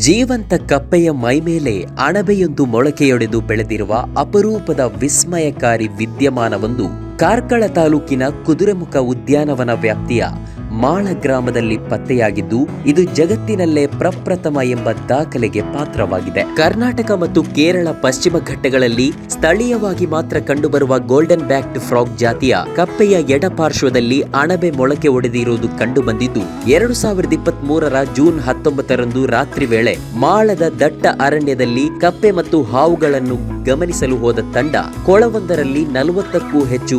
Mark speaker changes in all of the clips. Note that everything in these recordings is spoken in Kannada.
Speaker 1: ಜೀವಂತ ಕಪ್ಪೆಯ ಮೈಮೇಲೆ ಅಣಬೆಯೊಂದು ಮೊಳಕೆಯೊಡೆದು ಬೆಳೆದಿರುವ ಅಪರೂಪದ ವಿಸ್ಮಯಕಾರಿ ವಿದ್ಯಮಾನವೊಂದು ಕಾರ್ಕಳ ತಾಲೂಕಿನ ಕುದುರೆಮುಖ ಉದ್ಯಾನವನ ವ್ಯಾಪ್ತಿಯ ಮಾಳ ಗ್ರಾಮದಲ್ಲಿ ಪತ್ತೆಯಾಗಿದ್ದು, ಇದು ಜಗತ್ತಿನಲ್ಲೇ ಪ್ರಪ್ರಥಮ ಎಂಬ ದಾಖಲೆಗೆ ಪಾತ್ರವಾಗಿದೆ. ಕರ್ನಾಟಕ ಮತ್ತು ಕೇರಳ ಪಶ್ಚಿಮ ಘಟ್ಟಗಳಲ್ಲಿ ಸ್ಥಳೀಯವಾಗಿ ಮಾತ್ರ ಕಂಡುಬರುವ ಗೋಲ್ಡನ್ ಬ್ಯಾಕ್ಡ್ ಫ್ರಾಗ್ ಜಾತಿಯ ಕಪ್ಪೆಯ ಎಡಪಾರ್ಶ್ವದಲ್ಲಿ ಅಣಬೆ ಮೊಳಕೆ ಒಡೆದಿರುವುದು ಕಂಡುಬಂದಿದ್ದು, ಎರಡು ಸಾವಿರದ ಇಪ್ಪತ್ತ್ ಮೂರರ ಜೂನ್ ಹತ್ತೊಂಬತ್ತರಂದು ರಾತ್ರಿ ವೇಳೆ ಮಾಳದ ದಟ್ಟ ಅರಣ್ಯದಲ್ಲಿ ಕಪ್ಪೆ ಮತ್ತು ಹಾವುಗಳನ್ನು ಗಮನಿಸಲು ಹೋದ ತಂಡ ಕೊಳವೊಂದರಲ್ಲಿ ನಲವತ್ತಕ್ಕೂ ಹೆಚ್ಚು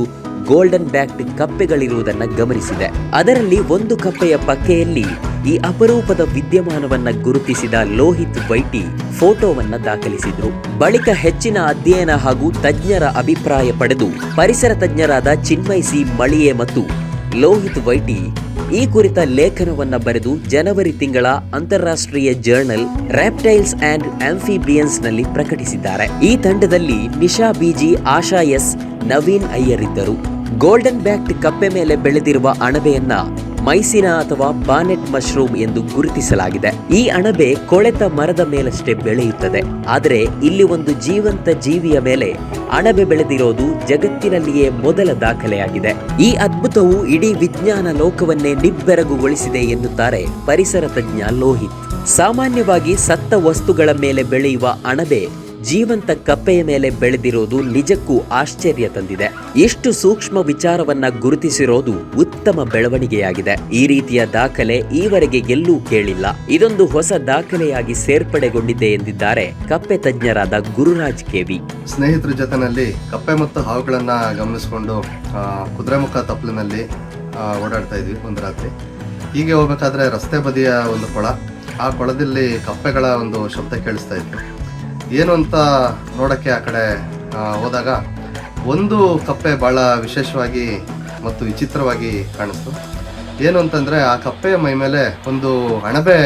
Speaker 1: ಗೋಲ್ಡನ್ ಬ್ಯಾಕ್ಡ್ ಕಪ್ಪೆಗಳಿರುವುದನ್ನು ಗಮನಿಸಿದೆ. ಅದರಲ್ಲಿ ಒಂದು ಕಪ್ಪೆಯ ಪಕ್ಕೆಯಲ್ಲಿ ಈ ಅಪರೂಪದ ವಿದ್ಯಮಾನವನ್ನ ಗುರುತಿಸಿದ ಲೋಹಿತ್ ವೈಟಿ ಫೋಟೋವನ್ನ ದಾಖಲಿಸಿದ್ರು. ಬಳಿಕ ಹೆಚ್ಚಿನ ಅಧ್ಯಯನ ಹಾಗೂ ತಜ್ಞರ ಅಭಿಪ್ರಾಯ ಪಡೆದು ಪರಿಸರ ತಜ್ಞರಾದ ಚಿನ್ಮಯ್ ಸಿ ಮಳಿಯೆ ಮತ್ತು ಲೋಹಿತ್ ವೈಟಿ ಈ ಕುರಿತ ಲೇಖನವನ್ನ ಬರೆದು ಜನವರಿ ತಿಂಗಳ ಅಂತಾರಾಷ್ಟ್ರೀಯ ಜರ್ನಲ್ ರ್ಯಾಪ್ಟೈಲ್ಸ್ ಅಂಡ್ ಆಂಫಿಬಿಯನ್ಸ್ನಲ್ಲಿ ಪ್ರಕಟಿಸಿದ್ದಾರೆ. ಈ ತಂಡದಲ್ಲಿ Nisha B G Asha, S Naveen Iyer golden backed ಕಪ್ಪೆ ಮೇಲೆ ಬೆಳೆದಿರುವ ಅಣಬೆಯನ್ನ ಮೈಸಿನ ಅಥವಾ ಬಾನೆಟ್ ಮಶ್ರೂಮ್ ಎಂದು ಗುರುತಿಸಲಾಗಿದೆ. ಈ ಅಣಬೆ ಕೊಳೆತ ಮರದ ಮೇಲಷ್ಟೇ ಬೆಳೆಯುತ್ತದೆ. ಆದರೆ ಇಲ್ಲಿ ಒಂದು ಜೀವಂತ ಜೀವಿಯ ಮೇಲೆ ಅಣಬೆ ಬೆಳೆದಿರೋದು ಜಗತ್ತಿನಲ್ಲಿಯೇ ಮೊದಲ ದಾಖಲೆಯಾಗಿದೆ. ಈ ಅದ್ಭುತವು ಇಡೀ ವಿಜ್ಞಾನ ಲೋಕವನ್ನೇ ನಿಬ್ಬೆರಗುಗೊಳಿಸಿದೆ ಎನ್ನುತ್ತಾರೆ ಪರಿಸರ ತಜ್ಞ ಲೋಹಿತ್. ಸಾಮಾನ್ಯವಾಗಿ ಸತ್ತ ವಸ್ತುಗಳ ಮೇಲೆ ಬೆಳೆಯುವ ಅಣಬೆ ಜೀವಂತ ಕಪ್ಪೆಯ ಮೇಲೆ ಬೆಳೆದಿರೋದು ನಿಜಕ್ಕೂ ಆಶ್ಚರ್ಯ ತಂದಿದೆ. ಎಷ್ಟು ಸೂಕ್ಷ್ಮ ವಿಚಾರವನ್ನ ಗುರುತಿಸಿರೋದು ಉತ್ತಮ ಬೆಳವಣಿಗೆಯಾಗಿದೆ. ಈ ರೀತಿಯ ದಾಖಲೆ ಈವರೆಗೆ ಎಲ್ಲೂ ಕೇಳಿಲ್ಲ. ಇದೊಂದು ಹೊಸ ದಾಖಲೆಯಾಗಿ ಸೇರ್ಪಡೆಗೊಂಡಿದೆ ಎಂದಿದ್ದಾರೆ ಕಪ್ಪೆ ತಜ್ಞರಾದ ಗುರುರಾಜ್ ಕೆವಿ
Speaker 2: ಸ್ನೇಹಿತರ ಜೊತೆನಲ್ಲಿ ಕಪ್ಪೆ ಮತ್ತು ಹಾವುಗಳನ್ನ ಗಮನಿಸಿಕೊಂಡು ಕುದುರೆಮುಖ ತಪ್ಪಲಿನಲ್ಲಿ ಓಡಾಡ್ತಾ ಇದ್ವಿ ಒಂದು ರಾತ್ರಿ. ಹೀಗೆ ಹೋಗ್ಬೇಕಾದ್ರೆ ರಸ್ತೆ ಬದಿಯ ಒಂದು ಕೊಳ. ಆ ಕೊಳದಲ್ಲಿ ಕಪ್ಪೆಗಳ ಒಂದು ಶಬ್ದ ಕೇಳಿಸ್ತಾ ಇತ್ತು. ಏನು ಅಂತ ನೋಡೋಕ್ಕೆ ಆ ಕಡೆ ಹೋದಾಗ ಒಂದು ಕಪ್ಪೆ ಭಾಳ ವಿಶೇಷವಾಗಿ ಮತ್ತು ವಿಚಿತ್ರವಾಗಿ ಕಾಣಿಸ್ತು. ಏನು ಅಂತಂದರೆ ಆ ಕಪ್ಪೆಯ ಮೈ ಮೇಲೆ ಒಂದು ಅಣಬೆ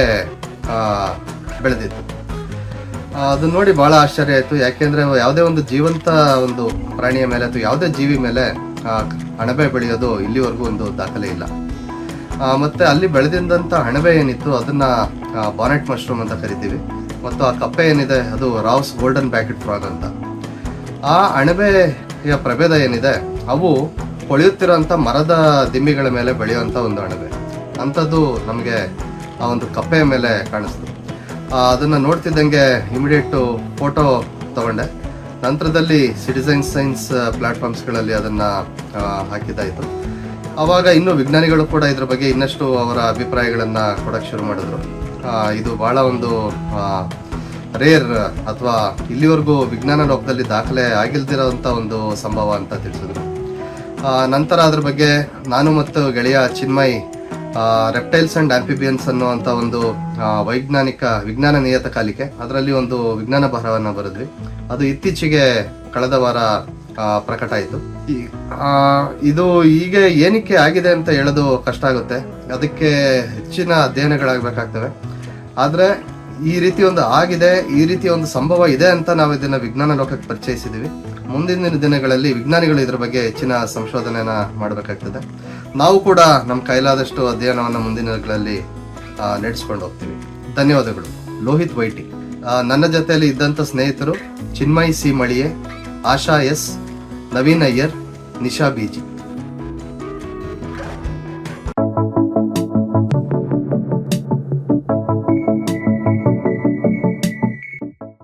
Speaker 2: ಬೆಳೆದಿತ್ತು. ಅದನ್ನ ನೋಡಿ ಭಾಳ ಆಶ್ಚರ್ಯ ಆಯಿತು. ಯಾಕೆಂದರೆ ಯಾವುದೇ ಒಂದು ಜೀವಂತ ಒಂದು ಪ್ರಾಣಿಯ ಮೇಲೆ ಅಥವಾ ಯಾವುದೇ ಜೀವಿ ಮೇಲೆ ಅಣಬೆ ಬೆಳೆಯೋದು ಇಲ್ಲಿವರೆಗೂ ಒಂದು ದಾಖಲೆ ಇಲ್ಲ. ಮತ್ತೆ ಅಲ್ಲಿ ಬೆಳೆದಿದ್ದಂಥ ಅಣಬೆ ಏನಿತ್ತು, ಅದನ್ನು ಬಾನೆಟ್ ಮಶ್ರೂಮ್ ಅಂತ ಕರಿತೀವಿ. ಮತ್ತು ಆ ಕಪ್ಪೆ ಏನಿದೆ, ಅದು ರಾವ್ಸ್ ಗೋಲ್ಡನ್ ಬ್ಯಾಕೆಟ್ ಫ್ರಾಗ್ ಅಂತ. ಆ ಅಣಬೆಯ ಪ್ರಭೇದ ಏನಿದೆ, ಅವು ಕೊಳೆಯುತ್ತಿರುವಂತ ಮರದ ದಿಮ್ಮಿಗಳ ಮೇಲೆ ಬೆಳೆಯುವಂಥ ಒಂದು ಅಣಬೆ. ಅಂಥದ್ದು ನಮಗೆ ಆ ಒಂದು ಕಪ್ಪೆಯ ಮೇಲೆ ಕಾಣಿಸ್ತು. ಅದನ್ನು ನೋಡ್ತಿದ್ದಂಗೆ ಇಮಿಡಿಯೇಟು ಫೋಟೋ ತಗೊಂಡೆ. ನಂತರದಲ್ಲಿ ಸಿಟಿಸನ್ ಸೈನ್ಸ್ ಪ್ಲಾಟ್ಫಾರ್ಮ್ಸ್ಗಳಲ್ಲಿ ಅದನ್ನು ಹಾಕಿದ್ದಾಯಿತು ಆವಾಗ ಇನ್ನೂ ವಿಜ್ಞಾನಿಗಳು ಕೂಡ ಇದ್ರ ಬಗ್ಗೆ ಇನ್ನಷ್ಟು ಅವರ ಅಭಿಪ್ರಾಯಗಳನ್ನು ಕೊಡೋಕ್ಕೆ ಶುರು ಮಾಡಿದ್ರು. ಇದು ಬಹಳ ಒಂದು ರೇರ್ ಅಥವಾ ಇಲ್ಲಿವರೆಗೂ ವಿಜ್ಞಾನ ಲೋಕದಲ್ಲಿ ದಾಖಲೆ ಆಗಿಲ್ದಿರೋಂಥ ಒಂದು ಸಂಭವ ಅಂತ ತಿಳಿಸಿದ್ರು. ನಂತರ ಅದ್ರ ಬಗ್ಗೆ ನಾನು ಮತ್ತು ಗೆಳೆಯ ಚಿನ್ಮಯ್ ರೆಪ್ಟೈಲ್ಸ್ ಅಂಡ್ ಆಂಫಿಬಿಯನ್ಸ್ ಅನ್ನುವಂಥ ಒಂದು ವೈಜ್ಞಾನಿಕ ವಿಜ್ಞಾನ ನಿಯತಕಾಲಿಕೆ ಅದರಲ್ಲಿ ಒಂದು ವಿಜ್ಞಾನ ಬರಹವನ್ನು ಬರೆದ್ವಿ. ಅದು ಇತ್ತೀಚೆಗೆ ಕಳೆದ ವಾರ ಪ್ರಕಟ ಆಯಿತು. ಇದು ಈಗ ಏನಕ್ಕೆ ಆಗಿದೆ ಅಂತ ಹೇಳೋದು ಕಷ್ಟ ಆಗುತ್ತೆ. ಅದಕ್ಕೆ ಹೆಚ್ಚಿನ ಅಧ್ಯಯನಗಳಾಗಬೇಕಾಗ್ತವೆ. ಆದರೆ ಈ ರೀತಿ ಒಂದು ಆಗಿದೆ, ಈ ರೀತಿ ಒಂದು ಸಂಭವ ಇದೆ ಅಂತ ನಾವು ಇದನ್ನು ವಿಜ್ಞಾನ ಲೋಕಕ್ಕೆ ಪರಿಚಯಿಸಿದ್ದೀವಿ ಮುಂದಿನ ದಿನಗಳಲ್ಲಿ ವಿಜ್ಞಾನಿಗಳು ಇದರ ಬಗ್ಗೆ ಹೆಚ್ಚಿನ ಸಂಶೋಧನೆನ ಮಾಡಬೇಕಾಗ್ತದೆ. ನಾವು ಕೂಡ ನಮ್ಮ ಕೈಲಾದಷ್ಟು ಅಧ್ಯಯನವನ್ನು ಮುಂದಿನ ದಿನಗಳಲ್ಲಿ ನಡೆಸ್ಕೊಂಡು ಹೋಗ್ತೀವಿ. ಧನ್ಯವಾದಗಳು. ಲೋಹಿತ್ ವೈಟಿ. ನನ್ನ ಜೊತೆಯಲ್ಲಿ ಇದ್ದಂಥ ಸ್ನೇಹಿತರು Chinmayi C ಮಳಿಯೆ Asha S Naveen Iyer Nisha B G